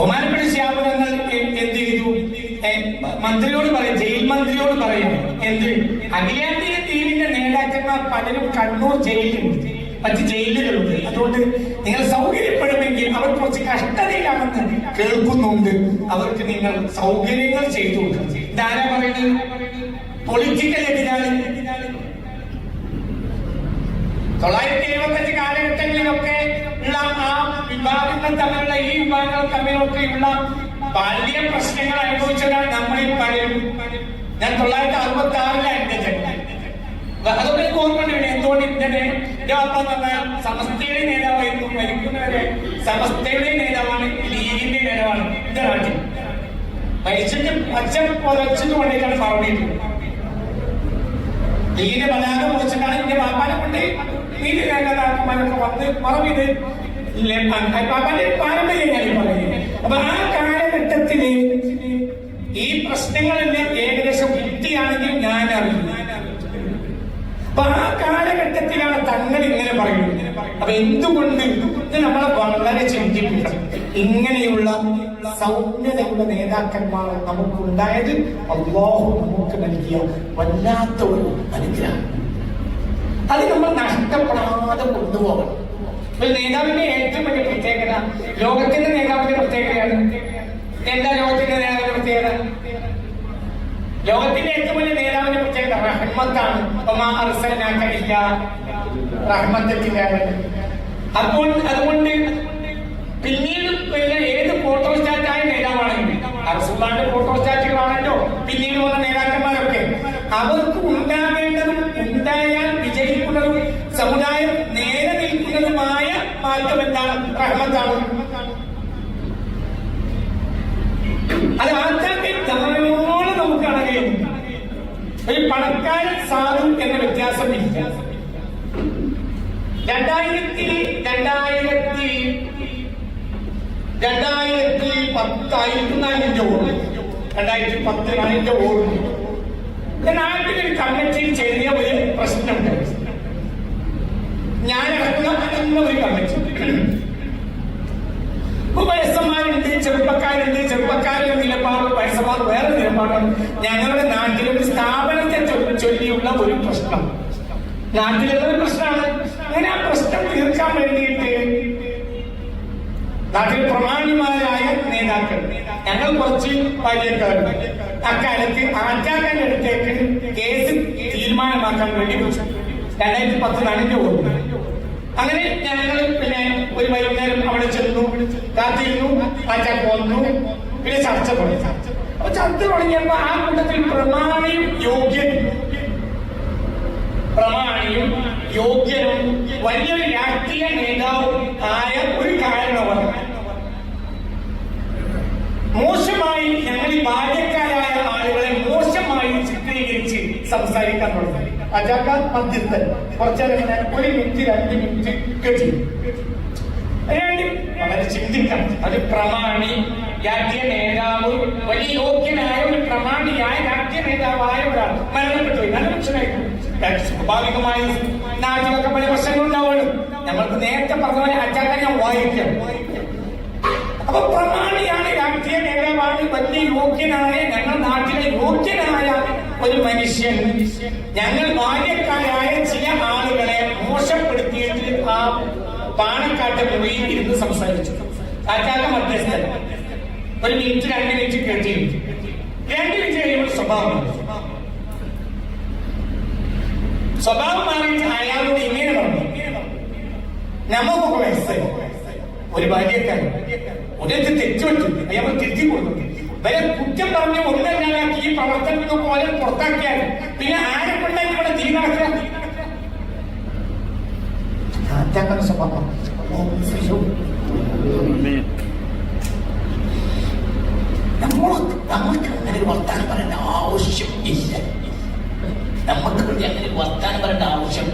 ബഹുമാനപ്പെട്ട ശ്യാമതങ്ങൾ എന്ത് ചെയ്തു? മന്ത്രിയോട് പറയും ജയിൽ മന്ത്രിയോട് പറയും എന്ത്? അഖിലേന്ത്യ ടീമിന്റെ നേതാക്കന്മാർ പലരും കണ്ണൂർ ജയിലുണ്ട് മറ്റ് ജയിലുകളുണ്ട്. അതുകൊണ്ട് നിങ്ങൾ സൗകര്യപ്പെടുമെങ്കിൽ അവർ കുറച്ച് കഷ്ടതയിലാണെന്ന് കേൾക്കുന്നുണ്ട്. അവർക്ക് നിങ്ങൾ സൗകര്യങ്ങൾ ചെയ്തു കൊടുക്കണം ഇതാരാ പറയുന്നത്? പൊളിറ്റിക്കൽ എതിരാളി. തൊള്ളായിരത്തി ആ വിഭാഗങ്ങൾ തമ്മിലുള്ള ഈ വിഭാഗങ്ങൾ തമ്മിലൊക്കെയുള്ള വലിയ പ്രശ്നങ്ങൾ അനുഭവിച്ചവരാണ് നമ്മളിൽ പലരും ഞാൻ തൊള്ളായിരത്തി അറുപത്തി ആറിലാണ് എന്റെ അതൊക്കെ ഓർമ്മയുണ്ട്. എന്തുകൊണ്ട് ഇന്നലെ പറഞ്ഞാൽ സമസ്തയുടെ നേതാവായിരുന്നു. മരിക്കുന്നവരെ സമസ്തയുടെ നേതാവാണ് ലീഗിന്റെ നേതാവാണ് എന്റെ നാട്ടിൽ. മരിച്ചിട്ട് അച്ഛൻ പുറച്ചിട്ട് കൊണ്ടേക്കാണ് മറന്നിട്ടുള്ളത് ലീഗിന്റെ പതാക മുറിച്ചിട്ടാണ് എന്റെ വാപ്പാനെ കൊണ്ട് നേതാക്കന്മാരൊക്കെ വന്ന് മറവിത് പാപ്പാന്റെ പാരമ്പര്യം ഞാൻ ഈ പറയുന്നത് അപ്പൊ ആ കാലഘട്ടത്തിൽ ഈ പ്രശ്നങ്ങളെല്ലാം ഏകദേശം വൃത്തിയാണെങ്കിൽ ഞാൻ അറിയുന്നു അപ്പൊ ആ കാലഘട്ടത്തിലാണ് തങ്ങൾ ഇങ്ങനെ പറയുന്നത്. അപ്പൊ എന്തുകൊണ്ട് ഇത് നമ്മളെ വളരെ ചിന്തിപ്പിക്കണം. ഇങ്ങനെയുള്ള സൗമ്യതയുള്ള നേതാക്കന്മാർ നമുക്കുണ്ടായത് അള്ളാഹു നമുക്ക് നൽകിയ വല്ലാത്ത ഒരു അനുഗ്രഹം. അത് നമ്മൾ നഷ്ടപ്പെടാതെ കൊണ്ടുപോകണം. ഒരു നേതാവിന്റെ ഏറ്റവും വലിയ പ്രത്യേകത ലോകത്തിന്റെ നേതാവിന്റെ പ്രത്യേകതയാണ്. എന്താ ലോകത്തിന്റെ നേതാവിന്റെ പ്രത്യേകത? ലോകത്തിന്റെ ഏറ്റവും വലിയ നേതാവിന്റെ പ്രത്യേകത റഹ്മത്താണ്. റഹ്മത്തിന്റെ അപ്പോൾ അതുകൊണ്ട് പിന്നീട് പിന്നെ ഏത് ഫോട്ടോ സ്റ്റാറ്റായ നേതാവാണെങ്കിലും അറസുള്ളാന്റെ ഫോട്ടോ സ്റ്റാറ്റുകളാണല്ലോ പിന്നീട് വന്ന നേതാക്കന്മാരൊക്കെ അവർക്ക് ഉണ്ടാകേണ്ടതും ഉണ്ടായാൽ വിജയിക്കുന്നതും സമുദായം നേരെ നിൽക്കുന്നതുമായ മാറ്റം എന്താണ് റഹ്മത്താണ് അത് ആദ്യത്തെ ധാരാളം നമുക്ക് കഴിയും. ഒരു പണക്കാരൻ സാധു എന്ന വ്യത്യാസമില്ല. രണ്ടായിരത്തി രണ്ടായിരത്തി രണ്ടായിരത്തി പത്തായിരത്തി നാലിന്റെ ഓർമ്മ. രണ്ടായിരത്തി പത്ത് നാലിന്റെ ഓർമ്മ. എന്റെ നാട്ടിലൊരു കമ്മിറ്റിയിൽ ചെറിയ ഒരു പ്രശ്നമുണ്ട്. ഞാൻ ഇറക്കുന്ന ഒരു കമ്മിറ്റി. വയസ്സന്മാരുണ്ട് ചെറുപ്പക്കാരുണ്ട് ചെറുപ്പക്കാരുടെ നിലപാട് വേറെ നിലപാടാണ് ഞങ്ങളുടെ നാട്ടിലെ ഒരു സ്ഥാപനത്തെ ചൊല്ലിയുള്ള ഒരു പ്രശ്നം. നാട്ടിലുള്ള ഒരു പ്രശ്നമാണ്. അങ്ങനെ ആ പ്രശ്നം തീർക്കാൻ വേണ്ടിയിട്ട് നാട്ടിൽ പ്രമാണിമാരായ നേതാക്കൾ ഞങ്ങൾ കുറച്ച് വലിയക്കാരുണ്ട് അക്കാലത്ത് ആറ്റാക്കന്റെ അടുത്തേക്ക് കേസ് തീരുമാനമാക്കാൻ വേണ്ടി രണ്ടായിരത്തി പത്ത് നാലിന്റെ ഓർമ്മ. അങ്ങനെ ഞങ്ങൾ പിന്നെ ഒരു വൈകുന്നേരം അവിടെ ചെന്നു കാത്തിരുന്നു ആറ്റാക്ക് വന്നു പിന്നെ ചർച്ച തുടങ്ങി. അപ്പൊ ചർച്ച തുടങ്ങിയപ്പോ ആ കൂട്ടത്തിൽ പ്രമാണിയും യോഗ്യനും പ്രമാണിയും യോഗ്യനും വലിയൊരു രാഷ്ട്രീയ നേതാവും ആയ ഒരു കാരണവർ. മോശമായി ഞങ്ങൾ ഈ ബാല്യക്കാരായ ആളുകളെ മോശമായി ചിത്രീകരിച്ച് സംസാരിക്കാൻ തുടങ്ങി. അജാക്കാൻ മധ്യസ്ഥൻ. കുറച്ചേരം ഒരു മിനിറ്റ് രണ്ട് മിനിറ്റ് അതിനുവേണ്ടി വളരെ ചിന്തിക്കണം. അത് പ്രമാണി രാജ്യ നേതാവ് വലിയ യോഗ്യനായ ഒരു പ്രമാണിയായ രാജ്യ നേതാവായ ഒരാൾ മരണപ്പെട്ടു. നല്ല മനുഷ്യനായിരുന്നു. സ്വാഭാവികമായി നാട്ടിലൊക്കെ പല പ്രശ്നങ്ങൾ ഉണ്ടാവുള്ളൂ നമ്മൾക്ക് നേരത്തെ പറഞ്ഞ പോലെ ഞാൻ വായിക്കാം. അപ്പൊ പ്രമാണിയാണ് രാഷ്ട്രീയ നേതാവാണ് വലിയ യോഗ്യനായ ഞങ്ങൾ നാട്ടിലെ യോഗ്യനായ ഒരു മനുഷ്യൻ. ഞങ്ങൾ ബാല്യക്കാരായ ചില ആളുകളെ മോശപ്പെടുത്തിയിട്ട് ആ പാണക്കാട്ട് പോയി ഇരുന്ന് സംസാരിച്ചു. കാറ്റാക്ക മധ്യസ്ഥൻ. ഒരു മിനിറ്റ് രണ്ട് മിനിറ്റ് കേട്ടിരുന്നു. രണ്ട് മിനിറ്റ് കഴിയുമ്പോൾ സ്വഭാവം. സ്വഭാവം മാറിയിട്ട് അയാളോട് ഇങ്ങനെ പറഞ്ഞു. നമുക്കൊക്കെ വയസ്സായി. ഒരു ഭാര്യക്കാരൻ. ഒരേറ്റ് തെറ്റുപറ്റു. അയാൾ തിരിച്ചു കൊടുക്കും വരെ കുറ്റം പറഞ്ഞ് ഒന്നല്ലാതാക്കി ഈ പ്രവർത്തനത്തിനൊക്കെ പോലെ പുറത്താക്കിയാൽ പിന്നെ ആരെ കൊണ്ടായി ഇവിടെ തീ നടക്കുക? കാറ്റാക്കുന്ന സ്വഭാവം നമ്മൾ നമുക്ക് അങ്ങനെ ഒരു വർത്താനം പറയേണ്ട ആവശ്യം ഇല്ല. നമുക്ക് വേണ്ടി അങ്ങനെ വർത്താനം പറയേണ്ട ആവശ്യം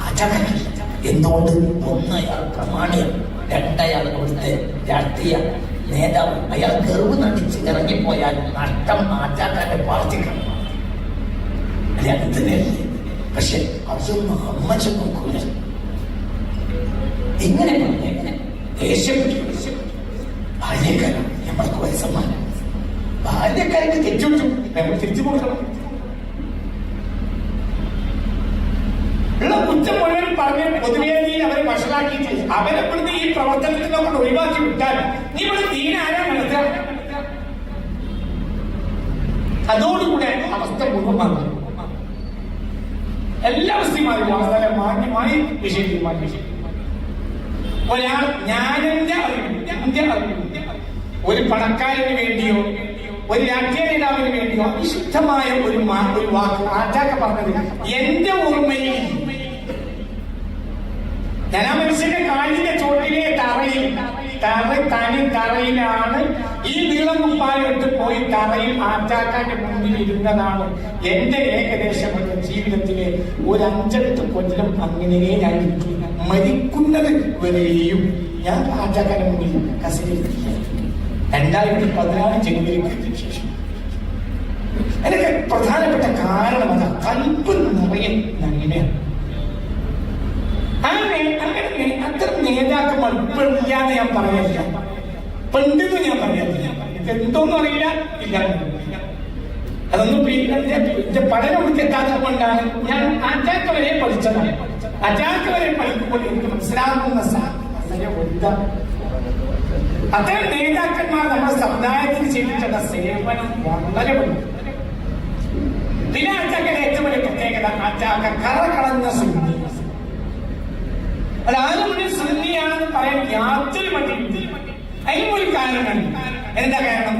ആചാരമില്ല എന്തുകൊണ്ട്? ഒന്ന് അയാൾ പ്രമാണിയം. രണ്ടയാൾ അവിടുത്തെ രാഷ്ട്രീയ നേതാവ്. അയാൾ ഗർവ് നടിച്ച് ഇറങ്ങിപ്പോയാൽ നഷ്ടം ആചാക്കാന്റെ പാർട്ടിക്കാണ്. അത് തന്നെയല്ലേ പക്ഷെ അതൊന്നും അമ്മച്ച നോക്കൂല. എങ്ങനെ പറഞ്ഞു എങ്ങനെ ദേഷ്യപ്പെട്ടു ബാല്യക്കാരാണ് നമ്മൾക്ക് വയസ്സന്മാരാണ് ബാല്യക്കാർക്ക് തെറ്റുപറ്റും നമ്മൾ തിരിച്ചു കൊടുക്കണം. കുറ്റം മുഴുവൻ പറഞ്ഞ് പൊതുവേദിയിൽ അവരെ വഷളാക്കിയിട്ട് അവരെ ഈ പ്രവർത്തനത്തിൽ കൊണ്ട് ഒഴിവാക്കി വിട്ടാൽ നീ ഇവിടെ തീരാനാ നടത്തുക? അതോടുകൂടെ അവസ്ഥ മുഴുവൻ എല്ലാ മാറി. അവസ്ഥ മാന്യമായി വിഷയം തീരുമാനിച്ചു ഒരാൾ ഞാനെന്റെ ഒരു പണക്കാരന് വേണ്ടിയോ ഒരു രാഷ്ട്രീയ നേതാവിന് വേണ്ടിയോ അവിശുദ്ധമായ ഒരു ഒരു വാക്ക് ആചാക്ക പറഞ്ഞത് എന്റെ ഓർമ്മയിൽ ഞാൻ ആ മനുഷ്യന്റെ കാലിന്റെ ചോട്ടിലെ തറയിൽ തറ തനി തറയിലാണ് ഈ നീളം കുപ്പായിട്ട് പോയി തറയിൽ ആറ്റാക്കാന്റെ മുമ്പിൽ ഇരുന്നതാണ് എന്റെ ഏകദേശം ജീവിതത്തിലെ ഒരു അഞ്ചെട്ട് കൊല്ലം അങ്ങനെ ഞാൻ ഇരിക്കും. മരിക്കുന്നത് വരെയും ഞാൻ രാജാക്കാരൻ മുന്നിൽ കസരിയിരിക്കുക രണ്ടായിരത്തി പതിനാറ് ജനുവരിക്ക് ശേഷം. എനിക്ക് പ്രധാനപ്പെട്ട കാരണം അതാ. കൽപ്പ് നിറയെ നന്മയാണ് അങ്ങനെ അത്തരം നേതാക്കന്മാർ ഇപ്പോഴില്ലാതെ ഞാൻ പറയാറില്ല. പണ്ടെന്ന് ഞാൻ പറയാറില്ല. എന്തോന്നും അറിയില്ല. ഇല്ല. അതൊന്നും പഠനം എത്താത്തത് കൊണ്ടാണ് ഞാൻ അജാക്ക വരെ പഠിച്ചതാണ്. അജാക്ക പഠിക്കുമ്പോൾ എനിക്ക് മനസ്സിലാകുന്ന. അത്തരം നേതാക്കന്മാർ നമ്മുടെ സമുദായത്തിന് ചെയ്തിട്ടുള്ള സേവനം വളരെ പിന്നെ അച്ചാക്കയുടെ ഏറ്റവും വലിയ പ്രത്യേകത അച്ചാക്ക കറ കളഞ്ഞ സുന്നി. അത് ആരും മുന്നിൽ പറയാൻ യാതൊരു മടിയും അതിനൊരു കാരണമുണ്ട്. എന്താ കാരണം?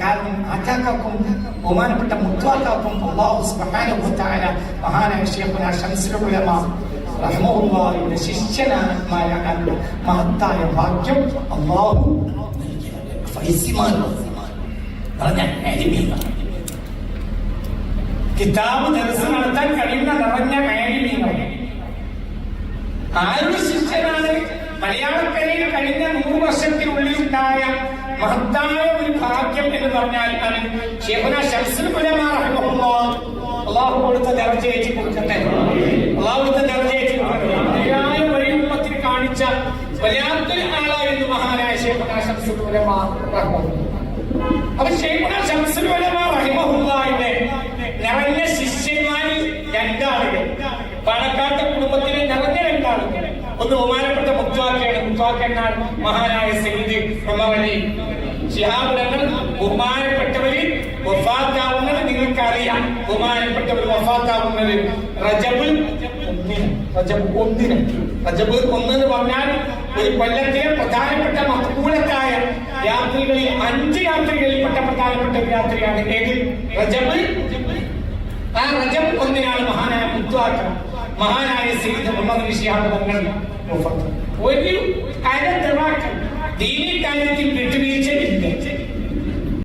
കാരണം ആച്ചാക്കും ബഹുമാനപ്പെട്ട മുത്വാക്കാക്കും മഹാനായ ശൈഖുന ശംസുൽ ഉലമ റഹ്മഹുല്ലാഹിയുടെ ശിഷ്യനായ മഹത്തായ ഭാഗ്യം അള്ളാഹു കിതാബ് ദർസ് നടത്താൻ കഴിയുന്ന നിറഞ്ഞ മേലിമീങ്ങൾ ആരുടെ ശിഷ്യനാണ്? മലയാളക്കരയിൽ കഴിഞ്ഞ നൂറ് വർഷത്തിനുള്ളിൽ ഉണ്ടായ മഹത്തായ ഒരു ഭാഗ്യം എന്ന് പറഞ്ഞാൽ അത് ഉലമ റഹിമഹുല്ലാഹ് അള്ളാഹു കൊടുത്ത ദർജയേറ്റി കൊടുക്കട്ടെ അള്ളാഹു കൊടുത്ത ദർജയേറ്റി കൊടുക്കട്ടെ മലയാള ഒരു ഉമ്മത്തിന് കാണിച്ച വല്ലാത്തൊരു ആളായിരുന്നു മഹാനായ ഷെയ്ഖുന റഹിമഹുല്ലാഹ് അപ്പൊ ഷെയ്ഖുന ശംസുൽ ഉലമ റഹിമഹുല്ലാഹിന്റെ നിറഞ്ഞ ശിഷ്യന്മാരിൽ രണ്ടാളുകൾ. പാണക്കാട്ടെ കുടുംബത്തിലെ നിറഞ്ഞ രണ്ടാളുകൾ. ഒന്ന് ബഹുമാനപ്പെട്ട മുത്വാക്കയാണ് മുത്വാക്ക എന്നാണ് മഹാനായ സയ്യിദ് ഉമർ അലി. ശിഹാബുലങ്ങൾ ബഹുമാനപ്പെട്ടവര് വഫാത്താവുന്നത് നിങ്ങൾക്ക് അറിയാം ബഹുമാനപ്പെട്ടവർ വഫാത്താവുന്നത് റജബ് ഒന്നിന്. റജബ് ഒന്നിന്. റജബ് ഒന്നെന്ന് പറഞ്ഞാൽ ഒരു കൊല്ലത്തിലെ പ്രധാനപ്പെട്ട മക്കൂലത്തായ രാത്രികളിൽ അഞ്ച് യാത്രികളിൽപ്പെട്ട പ്രധാനപ്പെട്ട ഒരു രാത്രിയാണ് ഏത്? റജബ്. ആ റജബ് ഒന്നിനാണ് മഹാനായ മുത്തുവാക്കം മഹാനായ സീത മുഹമ്മദ് ഷിഹാബ്. ഒരു അര ദീനി കാര്യത്തിൽ വിട്ടുവീഴ്ചയില്ല.